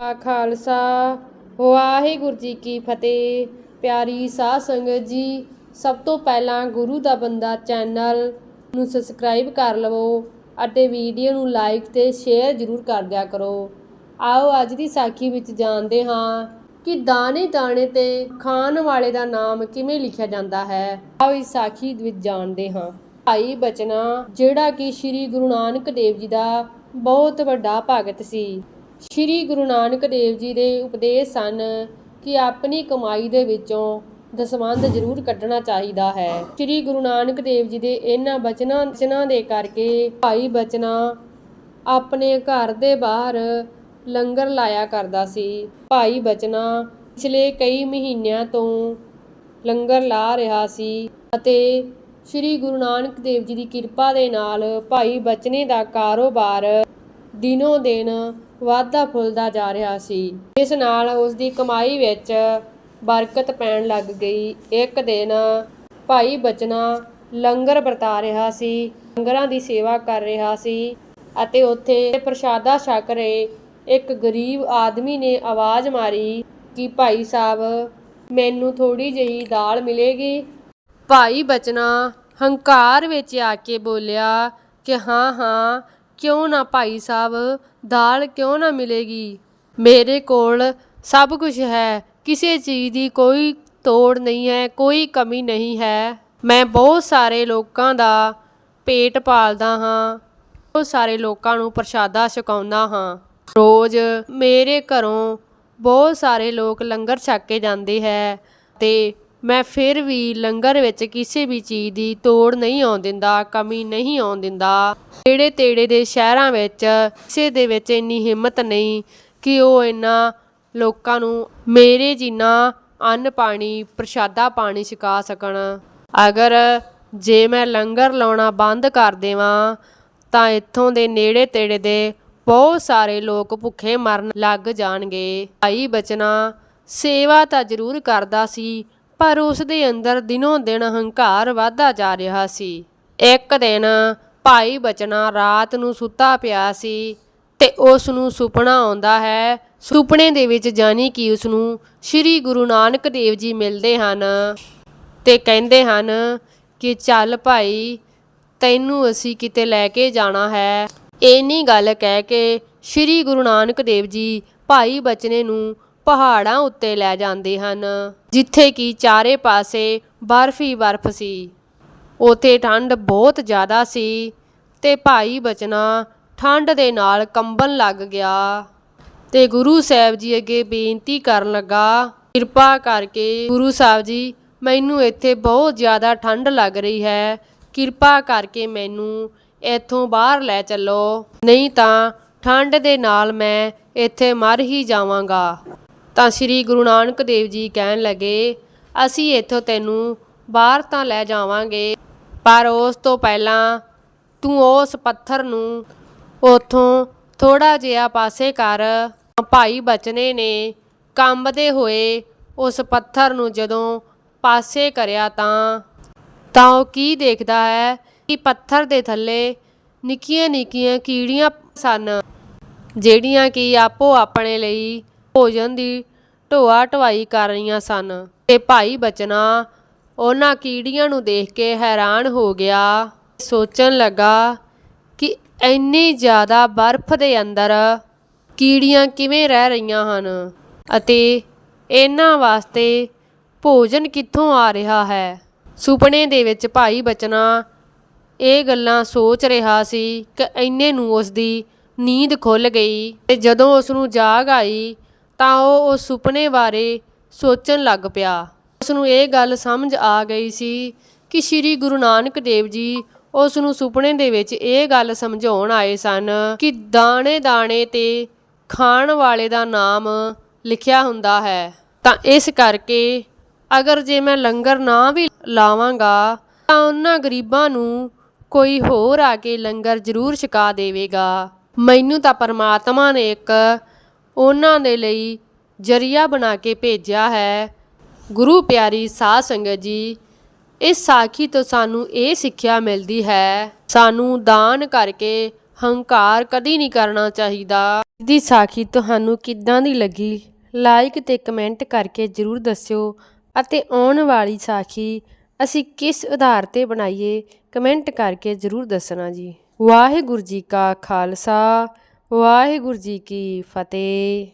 ਆ ਖਾਲਸਾ। ਵਾਹਿਗੁਰੂ ਜੀ ਕੀ ਫਤਿਹ। ਪਿਆਰੀ ਸਾਧ ਸੰਗਤ ਜੀ, ਸਭ ਤੋਂ ਪਹਿਲਾਂ ਗੁਰੂ ਦਾ ਬੰਦਾ ਚੈਨਲ ਨੂੰ ਸਬਸਕ੍ਰਾਈਬ ਕਰ ਲਵੋ ਅਤੇ ਵੀਡੀਓ ਨੂੰ ਲਾਈਕ ਤੇ ਸ਼ੇਅਰ ਜ਼ਰੂਰ ਕਰ ਦਿਆ ਕਰੋ। ਆਓ ਅੱਜ ਦੀ ਸਾਖੀ ਵਿੱਚ ਜਾਣਦੇ ਹਾਂ ਕਿ ਦਾਣੇ ਦਾਣੇ ਤੇ ਖਾਣ ਵਾਲੇ ਦਾ ਨਾਮ ਕਿਵੇਂ ਲਿਖਿਆ ਜਾਂਦਾ ਹੈ। ਆਓ ਇਸ ਸਾਖੀ ਵਿੱਚ ਜਾਣਦੇ ਹਾਂ। ਭਾਈ ਬਚਨਾ, ਜਿਹੜਾ ਕਿ ਸ੍ਰੀ ਗੁਰੂ ਨਾਨਕ ਦੇਵ ਜੀ ਦਾ ਬਹੁਤ ਵੱਡਾ ਭਗਤ ਸੀ। ਸ਼੍ਰੀ ਗੁਰੂ ਨਾਨਕ ਦੇਵ ਜੀ ਦੇ ਉਪਦੇਸ਼ ਸਨ ਕਿ ਆਪਣੀ ਕਮਾਈ ਦੇ ਵਿੱਚੋਂ ਦਸਵੰਧ ਜ਼ਰੂਰ ਕੱਢਣਾ ਚਾਹੀਦਾ ਹੈ। ਸ਼੍ਰੀ ਗੁਰੂ ਨਾਨਕ ਦੇਵ ਜੀ ਦੇ ਇਹਨਾਂ ਬਚਨਾਂ ਬਚਨਾਂ ਦੇ ਕਰਕੇ ਭਾਈ ਬਚਨਾ ਆਪਣੇ ਘਰ ਦੇ ਬਾਹਰ ਲੰਗਰ ਲਾਇਆ ਕਰਦਾ ਸੀ। ਭਾਈ ਬਚਨਾ ਪਿਛਲੇ ਕਈ ਮਹੀਨਿਆਂ ਤੋਂ ਲੰਗਰ ਲਾ ਰਿਹਾ ਸੀ ਅਤੇ ਸ੍ਰੀ ਗੁਰੂ ਨਾਨਕ ਦੇਵ ਜੀ ਦੀ ਕਿਰਪਾ ਦੇ ਨਾਲ ਭਾਈ ਬਚਨੇ ਦਾ ਕਾਰੋਬਾਰ ਦਿਨੋਂ ਦਿਨ ਵਾਧਾ ਫੁੱਲਦਾ ਜਾ ਰਿਹਾ ਸੀ ਇਸ ਨਾਲ ਉਸ ਦੀ ਕਮਾਈ ਵਿੱਚ ਬਰਕਤ ਪੈਣ ਲੱਗ ਗਈ। ਇੱਕ ਦਿਨ ਭਾਈ ਬਚਨਾ ਲੰਗਰ ਵਰਤਾ ਰਿਹਾ ਸੀ, ਲੰਗਰਾਂ ਦੀ ਸੇਵਾ ਕਰ ਰਿਹਾ ਸੀ ਅਤੇ ਉੱਥੇ ਪ੍ਰਸ਼ਾਦਾ ਛਕ ਰਹੇ ਇੱਕ ਗਰੀਬ ਆਦਮੀ ਨੇ ਆਵਾਜ਼ ਮਾਰੀ ਕਿ ਭਾਈ ਸਾਹਿਬ, ਮੈਨੂੰ ਥੋੜੀ ਜਿਹੀ ਦਾਲ ਮਿਲੇਗੀ? ਭਾਈ ਬਚਨਾ ਹੰਕਾਰ ਵਿੱਚ ਆ ਕੇ ਬੋਲਿਆ ਕਿ ਹਾਂ ਹਾਂ ਕਿਉਂ ਨਾ ਭਾਈ ਸਾਹਿਬ, ਦਾਲ ਕਿਉਂ ਨਾ ਮਿਲੇਗੀ? ਮੇਰੇ ਕੋਲ ਸਭ ਕੁਝ ਹੈ, ਕਿਸੇ ਚੀਜ਼ ਦੀ ਕੋਈ ਤੋੜ ਨਹੀਂ ਹੈ, ਕੋਈ ਕਮੀ ਨਹੀਂ ਹੈ। ਮੈਂ ਬਹੁਤ ਸਾਰੇ ਲੋਕਾਂ ਦਾ ਪੇਟ ਪਾਲਦਾ ਹਾਂ, ਬਹੁਤ ਸਾਰੇ ਲੋਕਾਂ ਨੂੰ ਪ੍ਰਸ਼ਾਦਾ ਛਕਾਉਂਦਾ ਹਾਂ। ਰੋਜ਼ ਮੇਰੇ ਘਰੋਂ ਬਹੁਤ ਸਾਰੇ ਲੋਕ ਲੰਗਰ ਛਕ ਕੇ ਜਾਂਦੇ ਹੈ ਤੇ ਮੈਂ ਫਿਰ ਵੀ ਲੰਗਰ ਵਿੱਚ ਕਿਸੇ ਵੀ ਚੀਜ਼ ਦੀ ਤੋੜ ਨਹੀਂ ਆਉਣ ਦਿੰਦਾ, ਕਮੀ ਨਹੀਂ ਆਉਣ ਦਿੰਦਾ। ਨੇੜੇ ਤੇੜੇ ਦੇ ਸ਼ਹਿਰਾਂ ਵਿੱਚ, ਕਿਸੇ ਦੇ ਵਿੱਚ ਇੰਨੀ ਹਿੰਮਤ ਨਹੀਂ ਕਿ ਉਹ ਇਹਨਾਂ ਲੋਕਾਂ ਨੂੰ ਮੇਰੇ ਜਿੰਨਾ ਅੰਨ ਪਾਣੀ, ਪ੍ਰਸ਼ਾਦਾ ਪਾਣੀ ਛਕਾ ਸਕਣ। ਅਗਰ ਜੇ ਮੈਂ ਲੰਗਰ ਲਾਉਣਾ ਬੰਦ ਕਰ ਦੇਵਾਂ, ਤਾਂ ਇੱਥੋਂ ਦੇ ਨੇੜੇ ਤੇੜੇ ਦੇ ਬਹੁਤ ਸਾਰੇ ਲੋਕ ਭੁੱਖੇ ਮਰਨ ਲੱਗ ਜਾਣਗੇ। ਭਾਈ ਬਚਨਾ, ਸੇਵਾ ਤਾਂ ਜ਼ਰੂਰ ਕਰਦਾ ਸੀ ਪਰ ਉਸ ਦੇ ਅੰਦਰ ਦਿਨੋਂ ਦਿਨ ਹੰਕਾਰ ਵਧਦਾ ਜਾ ਰਿਹਾ ਸੀ। ਇੱਕ ਦਿਨ ਭਾਈ ਬਚਨਾ ਰਾਤ ਨੂੰ ਸੁੱਤਾ ਪਿਆ ਸੀ ਤੇ ਉਸ ਨੂੰ ਸੁਪਨਾ ਆਉਂਦਾ ਹੈ। ਸੁਪਨੇ ਦੇ ਵਿੱਚ ਜਾਣੀ ਕਿ ਉਸ ਨੂੰ ਸ੍ਰੀ ਗੁਰੂ ਨਾਨਕ ਦੇਵ ਜੀ ਮਿਲਦੇ ਹਨ ਤੇ ਕਹਿੰਦੇ ਹਨ ਕਿ ਚੱਲ ਭਾਈ, ਤੈਨੂੰ ਅਸੀਂ ਕਿਤੇ ਲੈ ਕੇ ਜਾਣਾ ਹੈ। ਇੰਨੀ ਗੱਲ ਕਹਿ ਕੇ ਸ੍ਰੀ ਗੁਰੂ ਨਾਨਕ ਦੇਵ ਜੀ ਭਾਈ ਬਚਨੇ ਨੂੰ ਪਹਾੜਾਂ ਉੱਤੇ ਲੈ ਜਾਂਦੇ ਹਨ, ਜਿੱਥੇ ਕਿ ਚਾਰੇ ਪਾਸੇ ਬਰਫ਼ ਹੀ ਬਰਫ਼ ਸੀ। ਉਥੇ ਠੰਡ ਬਹੁਤ ਜ਼ਿਆਦਾ ਸੀ ਤੇ ਭਾਈ ਬਚਨਾ ਠੰਡ ਦੇ ਨਾਲ ਕੰਬਣ ਲੱਗ ਗਿਆ। ਤੇ ਗੁਰੂ ਸਾਹਿਬ ਜੀ ਅੱਗੇ ਬੇਨਤੀ ਕਰਨ ਲੱਗਾ, ਕਿਰਪਾ ਕਰਕੇ ਗੁਰੂ ਸਾਹਿਬ ਜੀ, ਮੈਨੂੰ ਇੱਥੇ ਬਹੁਤ ਜ਼ਿਆਦਾ ਠੰਡ ਲੱਗ ਰਹੀ ਹੈ, ਕਿਰਪਾ ਕਰਕੇ ਮੈਨੂੰ ਇੱਥੋਂ ਬਾਹਰ ਲੈ ਚੱਲੋ, ਨਹੀਂ ਤਾਂ ਠੰਡ ਦੇ ਨਾਲ ਮੈਂ ਇੱਥੇ ਮਰ ਹੀ ਜਾਵਾਂਗਾ। ਤਾਂ ਸ੍ਰੀ ਗੁਰੂ ਨਾਨਕ ਦੇਵ ਜੀ ਕਹਿਣ ਲੱਗੇ, ਅਸੀਂ ਇੱਥੋਂ ਤੈਨੂੰ ਬਾਹਰ ਤਾਂ ਲੈ ਜਾਵਾਂਗੇ, ਪਰ ਉਸ ਤੋਂ ਪਹਿਲਾਂ ਤੂੰ ਉਸ ਪੱਥਰ ਨੂੰ ਉਥੋਂ ਥੋੜਾ ਜਿਹਾ ਪਾਸੇ ਕਰ। ਭਾਈ ਬਚਨੇ ਨੇ ਕੰਬਦੇ ਹੋਏ ਉਸ ਪੱਥਰ ਨੂੰ ਜਦੋਂ ਪਾਸੇ ਕਰਿਆ ਤਾਂ ਤਾਂ ਉਹ ਕੀ ਦੇਖਦਾ ਹੈ ਕਿ ਪੱਥਰ ਦੇ ਥੱਲੇ ਨਿੱਕੀਆਂ ਨਿੱਕੀਆਂ ਕੀੜੀਆਂ ਸਨ, ਜਿਹੜੀਆਂ ਕਿ ਆਪੋ ਆਪਣੇ ਲਈ ਭੋਜਨ ਦੀ ਢੋਆ ਢਵਾਈ ਕਰ ਰਹੀਆਂ ਸਨ ਤੇ ਭਾਈ ਬਚਨਾ ਉਹਨਾਂ ਕੀੜੀਆਂ ਨੂੰ ਦੇਖ ਕੇ ਹੈਰਾਨ ਹੋ ਗਿਆ। ਸੋਚਣ ਲੱਗਾ ਕਿ ਇੰਨੀ ਜ਼ਿਆਦਾ ਬਰਫ਼ ਦੇ ਅੰਦਰ ਕੀੜੀਆਂ ਕਿਵੇਂ ਰਹਿ ਰਹੀਆਂ ਹਨ ਅਤੇ ਇਹਨਾਂ ਵਾਸਤੇ ਭੋਜਨ ਕਿੱਥੋਂ ਆ ਰਿਹਾ ਹੈ। ਸੁਪਨੇ ਦੇ ਵਿੱਚ ਭਾਈ ਬਚਨਾ ਇਹ ਗੱਲਾਂ ਸੋਚ ਰਿਹਾ ਸੀ ਕਿ ਇੰਨੇ ਨੂੰ ਉਸ ਦੀ ਨੀਂਦ ਖੁੱਲ ਗਈ ਤੇ ਜਦੋਂ ਉਸ ਨੂੰ ਜਾਗ ਆਈ ਤਾਂ ਉਹ ਉਸ ਸੁਪਨੇ ਬਾਰੇ ਸੋਚਣ ਲੱਗ ਪਿਆ। ਉਸ ਨੂੰ ਇਹ ਗੱਲ ਸਮਝ ਆ ਗਈ ਸੀ ਕਿ ਸ੍ਰੀ ਗੁਰੂ ਨਾਨਕ ਦੇਵ ਜੀ ਉਸ ਨੂੰ ਸੁਪਨੇ ਦੇ ਵਿੱਚ ਇਹ ਗੱਲ ਸਮਝਾਉਣ ਆਏ ਸਨ ਕਿ ਦਾਣੇ ਦਾਣੇ ਤੇ ਖਾਣ ਵਾਲੇ ਦਾ ਨਾਮ ਲਿਖਿਆ ਹੁੰਦਾ ਹੈ। ਤਾਂ ਇਸ ਕਰਕੇ ਅਗਰ ਜੇ ਮੈਂ ਲੰਗਰ ਨਾ ਵੀ ਲਾਵਾਂਗਾ, ਤਾਂ ਉਹਨਾਂ ਗਰੀਬਾਂ ਨੂੰ ਕੋਈ ਹੋਰ ਆ ਕੇ ਲੰਗਰ ਜ਼ਰੂਰ ਛਕਾ ਦੇਵੇਗਾ। ਮੈਨੂੰ ਤਾਂ ਪਰਮਾਤਮਾ ਨੇ ਇੱਕ ਉਹਨਾਂ ਦੇ ਲਈ ਜਰੀਆ ਬਣਾ ਕੇ ਭੇਜਿਆ ਹੈ। ਗੁਰੂ ਪਿਆਰੀ ਸਾਧ ਸੰਗਤ ਜੀ, ਇਸ ਸਾਖੀ ਤੋਂ ਸਾਨੂੰ ਇਹ ਸਿੱਖਿਆ ਮਿਲਦੀ ਹੈ, ਸਾਨੂੰ ਦਾਨ ਕਰਕੇ ਹੰਕਾਰ ਕਦੀ ਨਹੀਂ ਕਰਨਾ ਚਾਹੀਦਾ। ਇਸ ਦੀ ਸਾਖੀ ਤੁਹਾਨੂੰ ਕਿੱਦਾਂ ਦੀ ਲੱਗੀ? ਲਾਈਕ ਤੇ ਕਮੈਂਟ ਕਰਕੇ ਜਰੂਰ ਦੱਸਿਓ ਅਤੇ ਆਉਣ ਵਾਲੀ ਸਾਖੀ ਅਸੀਂ ਕਿਸ ਆਧਾਰ ਤੇ ਬਣਾਈਏ ਕਮੈਂਟ ਕਰਕੇ ਜਰੂਰ ਦੱਸਣਾ ਜੀ। ਵਾਹਿਗੁਰੂ ਜੀ ਕਾ ਖਾਲਸਾ। ਵਾਹਿਗੁਰੂ ਜੀ ਕੀ ਫਤਿਹ।